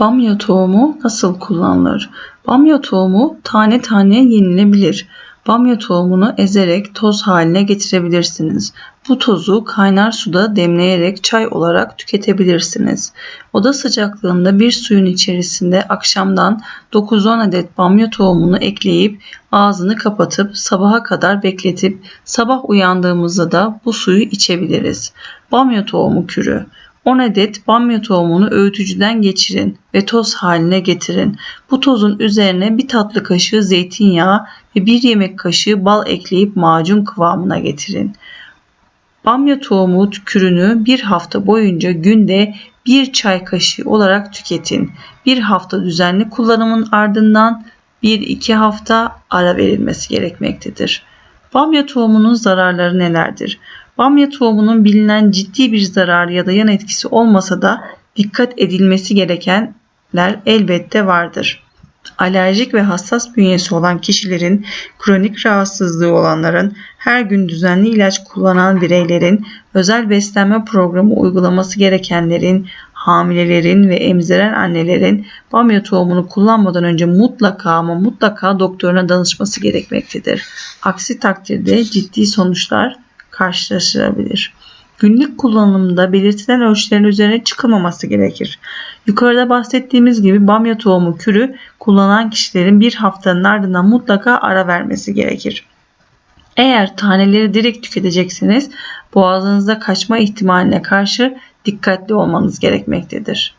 Bamya tohumu nasıl kullanılır? Bamya tohumu tane tane yenilebilir. Bamya tohumunu ezerek toz haline getirebilirsiniz. Bu tozu kaynar suda demleyerek çay olarak tüketebilirsiniz. Oda sıcaklığında bir suyun içerisinde akşamdan 9-10 adet bamya tohumunu ekleyip ağzını kapatıp sabaha kadar bekletip sabah uyandığımızda da bu suyu içebiliriz. Bamya tohumu kürü 10 adet bamya tohumunu öğütücüden geçirin ve toz haline getirin. Bu tozun üzerine bir tatlı kaşığı zeytinyağı ve bir yemek kaşığı bal ekleyip macun kıvamına getirin. Bamya tohumu kürünü bir hafta boyunca günde bir çay kaşığı olarak tüketin. Bir hafta düzenli kullanımın ardından 1-2 hafta ara verilmesi gerekmektedir. Bamya tohumunun zararları nelerdir? Bamya tohumunun bilinen ciddi bir zararı ya da yan etkisi olmasa da dikkat edilmesi gerekenler elbette vardır. Alerjik ve hassas bünyesi olan kişilerin, kronik rahatsızlığı olanların, her gün düzenli ilaç kullanan bireylerin, özel beslenme programı uygulaması gerekenlerin, hamilelerin ve emziren annelerin bamya tohumunu kullanmadan önce mutlaka ama mutlaka doktoruna danışması gerekmektedir. Aksi takdirde ciddi sonuçlar karşılaşılabilir. Günlük kullanımda belirtilen ölçülerin üzerine çıkılmaması gerekir. Yukarıda bahsettiğimiz gibi bamya tohumu kürü kullanan kişilerin bir haftanın ardından mutlaka ara vermesi gerekir. Eğer taneleri direkt tüketecekseniz boğazınızda kaçma ihtimaline karşı dikkatli olmanız gerekmektedir.